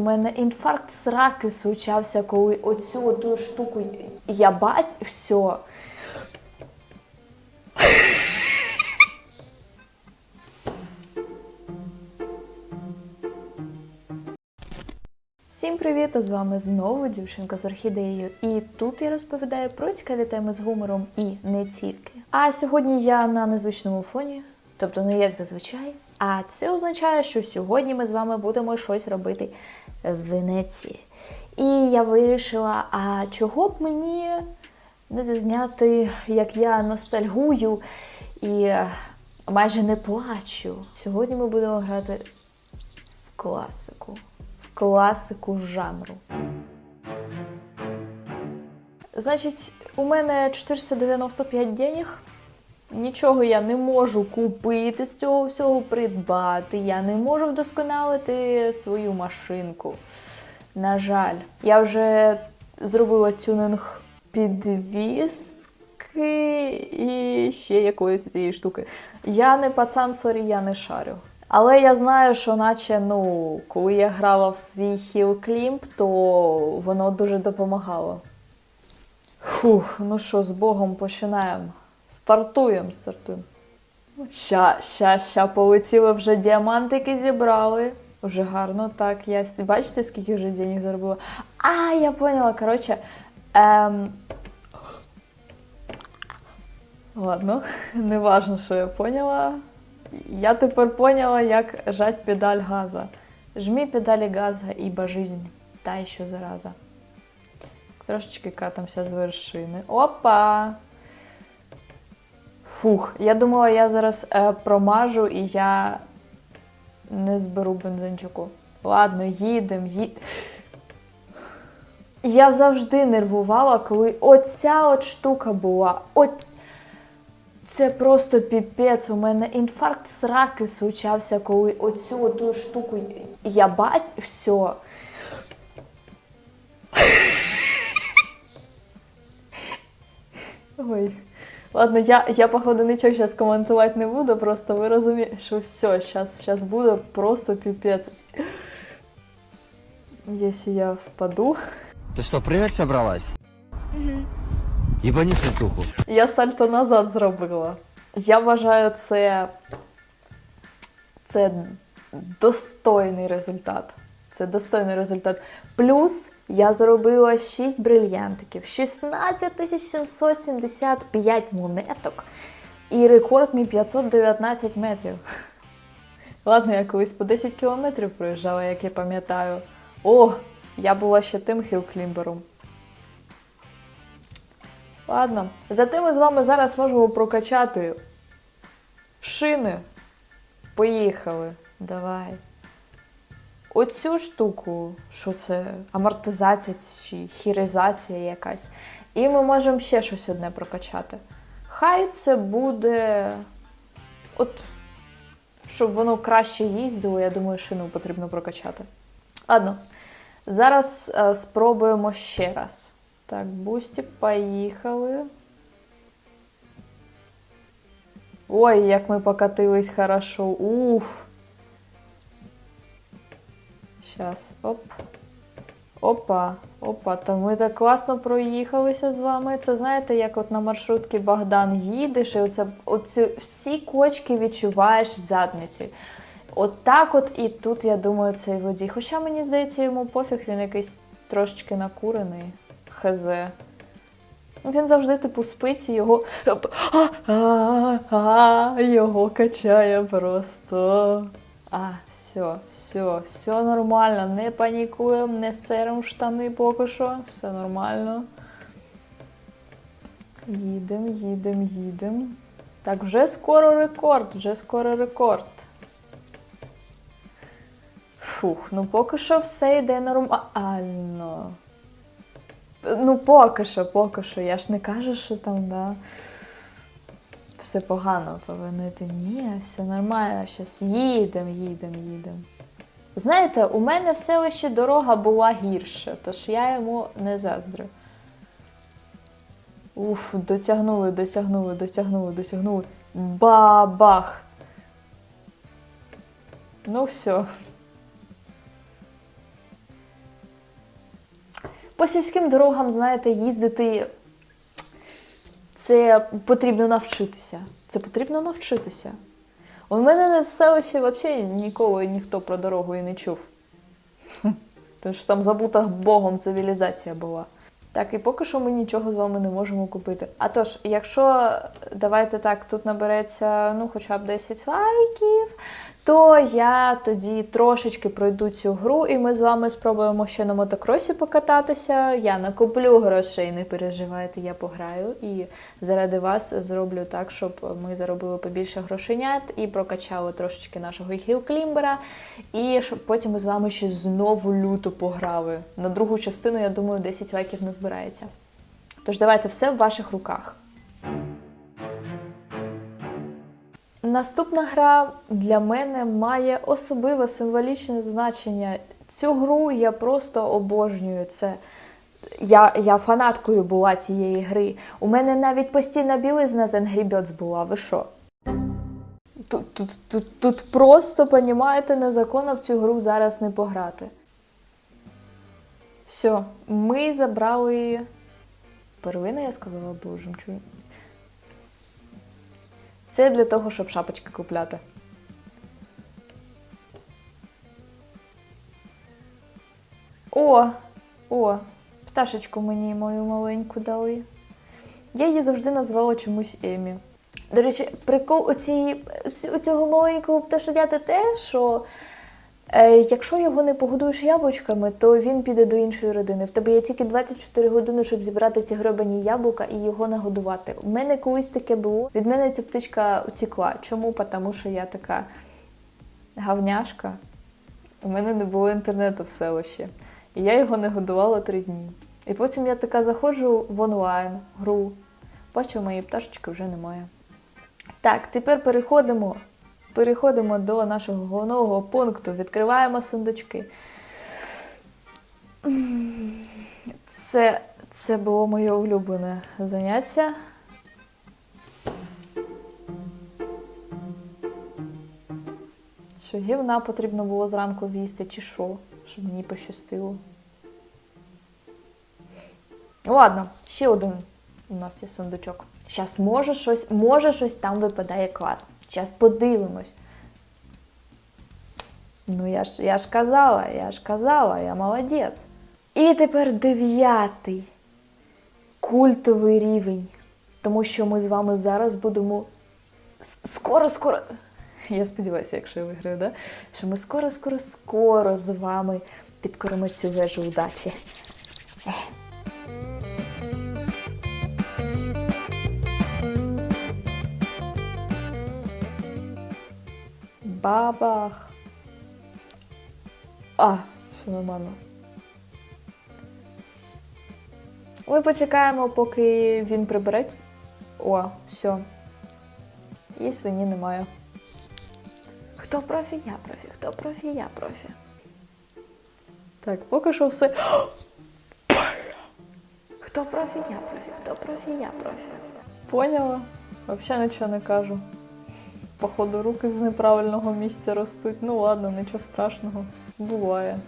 У мене інфаркт сраки случався, коли оцю оту штуку я бачу, все. Всім привіт! А з вами знову дівчинка з орхідеєю. І тут я розповідаю про цікаві теми з гумором і не тільки. А сьогодні я на незвичному фоні, тобто не як зазвичай. А це означає, що сьогодні ми з вами будемо щось робити в Венеції. І я вирішила, а чого б мені не зазняти, як я ностальгую і майже не плачу. Сьогодні ми будемо грати в класику. В класику жанру. Значить, у мене 495 денег. Нічого я не можу купити з цього всього придбати. Я не можу вдосконалити свою машинку. На жаль, я вже зробила тюнинг підвіски і ще якоїсь цієї штуки. Я не пацан, сорі, я не шарю. Але я знаю, що наче, ну, коли я грала в свій Hill Climb, то воно дуже допомагало. Фух, ну що, з Богом починаємо. Стартуємо, стартуємо. Ща, ща, ща полетіли вже діамантики зібрали. Вже гарно, так. Я бачите, скільки вже денег заробила? А, я поняла. Коротше. Ем... Ладно, не важно, що я поняла. Я тепер поняла, як жать педаль газа. Жмі педалі газа, ібо жизнь. Та що зараза. Трошечки катамося з вершини. Опа! Фух, я думала, я зараз е, промажу і я не зберу бензинчику. Ладно, їдем, їд. Я завжди нервувала, коли оця от штука була. От... Це просто піпець. У мене інфаркт сраки случався, коли оцю оту штуку я бачу, все. Ой. Ладно, я, я походу нічого зараз коментувати не буду, просто ви розумієте, що все, зараз, зараз буде просто піпець. Якщо я впаду. Ты что, прыгать собралась? Ебани сальтуху. Я сальто назад зробила. Я вважаю, це, це достойний результат. Це достойний результат. Плюс я зробила 6 брильянтиків, 16 775 монеток. І рекорд мій 519 метрів. Ладно, я колись по 10 кілометрів проїжджала, як я пам'ятаю. О, я була ще тим хілклімбером. Ладно, зате ми з вами зараз можемо прокачати шини. Поїхали. Давай. Оцю штуку, що це амортизація чи хіризація якась. І ми можемо ще щось одне прокачати. Хай це буде. От, щоб воно краще їздило, я думаю, шину потрібно прокачати. Ладно, зараз е, спробуємо ще раз. Так, бустик, поїхали. Ой, як ми покатились хорошо. Уф. Щас, оп. Опа, опа, та ми так класно проїхалися з вами. Це знаєте, як от на маршрутці Богдан їдеш, і оце, оці всі кочки відчуваєш задницею. От так от і тут, я думаю, цей водій. Хоча мені здається, йому пофіг, він якийсь трошечки накурений. Хз. Він завжди, типу, спить і його. Його качає просто. А, все, все, все нормально. Не панікуємо, не серим в штани поки що. Все нормально. Їдем, їдем, їдем. Так, вже скоро рекорд, вже скоро рекорд. Фух, ну поки що все йде нормально. Ну, поки що, поки що. Я ж не кажу, що там, да. Все погано повинно йти. Ні, все нормально, щас їдем, їдем, їдем. Знаєте, у мене в селищі дорога була гірша, тож я йому не заздрю. Уф, дотягнули, дотягнули, дотягнули, дотягнули. Бабах! Ну все. По сільським дорогам, знаєте, їздити це потрібно навчитися. Це потрібно навчитися. У мене в селищі взагалі ніколи ніхто про дорогу і не чув. Тому що там забута Богом цивілізація була. Так, і поки що ми нічого з вами не можемо купити. А тож, якщо давайте так, тут набереться ну, хоча б 10 лайків, то я тоді трошечки пройду цю гру, і ми з вами спробуємо ще на мотокросі покататися. Я накоплю грошей, не переживайте, я пограю. І заради вас зроблю так, щоб ми заробили побільше грошенят і прокачали трошечки нашого гіл-клімбера. І щоб потім ми з вами ще знову люто пограли. На другу частину, я думаю, 10 лайків не збирається. Тож давайте все в ваших руках. Наступна гра для мене має особливе символічне значення. Цю гру я просто обожнюю. Це я, я фанаткою була цієї гри. У мене навіть постійна білизна з була. Ви що? Тут, тут, тут, тут просто, понімаєте, незаконно в цю гру зараз не пограти. Все, ми забрали. Первина, я сказала, або жемчужину. Це для того, щоб шапочки купляти. О, о, пташечку мені мою маленьку дали. Я її завжди назвала чомусь Емі. До речі, прикол у, цій, у цього маленького пташенята те, що якщо його не погодуєш яблучками, то він піде до іншої родини. В тебе є тільки 24 години, щоб зібрати ці гребані яблука і його нагодувати. У мене колись таке було. Від мене ця птичка утекла. Чому? Тому що я така гавняшка. У мене не було інтернету в селищі. І я його не годувала три дні. І потім я така заходжу в онлайн гру. Бачу, моєї пташечки вже немає. Так, тепер переходимо, переходимо до нашого головного пункту. Відкриваємо сундучки. Це, це було моє улюблене заняття. Що гівна потрібно було зранку з'їсти, чи що, щоб мені пощастило. Ладно, ще один у нас є сундучок. Щас може щось, може щось там випадає класно. Щас подивимось. Ну, я ж, я ж казала, я ж казала, я молодець. І тепер дев'ятий культовий рівень. Тому що ми з вами зараз будемо скоро, скоро. Я сподіваюся, якщо я виграю, да? що ми скоро, скоро, скоро з вами підкоримо цю вежу удачі. Бабах. А, все нормально. Ми почекаємо, поки він прибереться. О, все. І свині немає. Хто профі, я профі, хто профі, я профі. Так, поки що все. Хто профі, я профі, хто профі, я профі. Поняла? Взагалі нічого не кажу. Походу, руки з неправильного місця ростуть. Ну ладно, нічого страшного. Буває.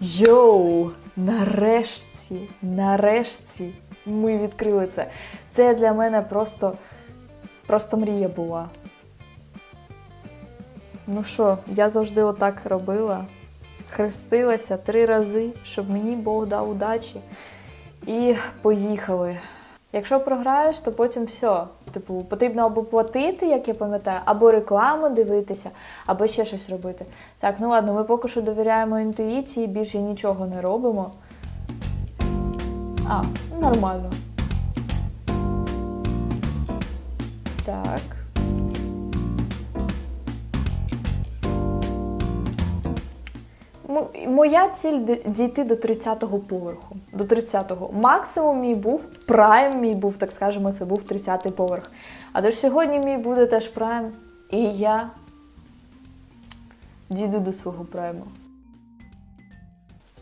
Йоу! Нарешті, нарешті ми відкрили це. Це для мене просто, просто мрія була. Ну що, я завжди отак робила. Хрестилася три рази, щоб мені Бог дав удачі. І поїхали. Якщо програєш, то потім все. Типу, потрібно або платити, як я пам'ятаю, або рекламу дивитися, або ще щось робити. Так, ну ладно, ми поки що довіряємо інтуїції, більше нічого не робимо. А, нормально. Моя ціль дійти до 30-го поверху. До 30-го. Максимум мій був, прайм мій був, так скажемо, це був 30-й поверх. А тож сьогодні мій буде теж прайм. І я дійду до свого прайму.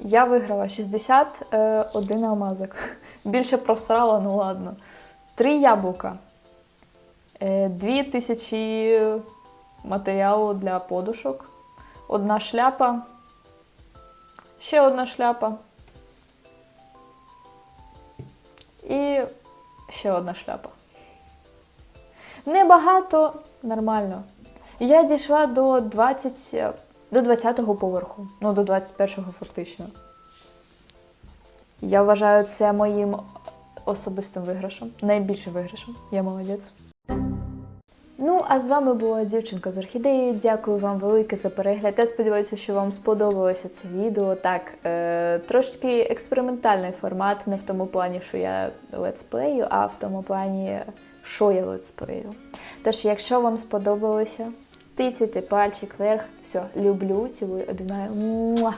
Я виграла 61 алмазик. Більше просрала, ну ладно. Три яблука. Е, Дві тисячі матеріалу для подушок. Одна шляпа. Ще одна шляпа. І ще одна шляпа. Небагато, нормально. Я дійшла до 20, е, до 20-го поверху, ну до 21-го фактично. Я вважаю це моїм особистим виграшем, найбільшим виграшем. Я молодець. Ну, а з вами була дівчинка з орхідеї. Дякую вам велике за перегляд. Я сподіваюся, що вам сподобалося це відео. Так, е, трошки експериментальний формат, не в тому плані, що я летсплею, а в тому плані, що я летсплею. Тож, якщо вам сподобалося, тицяйте пальчик вверх. Все, люблю, цілую, обіймаю. Муа!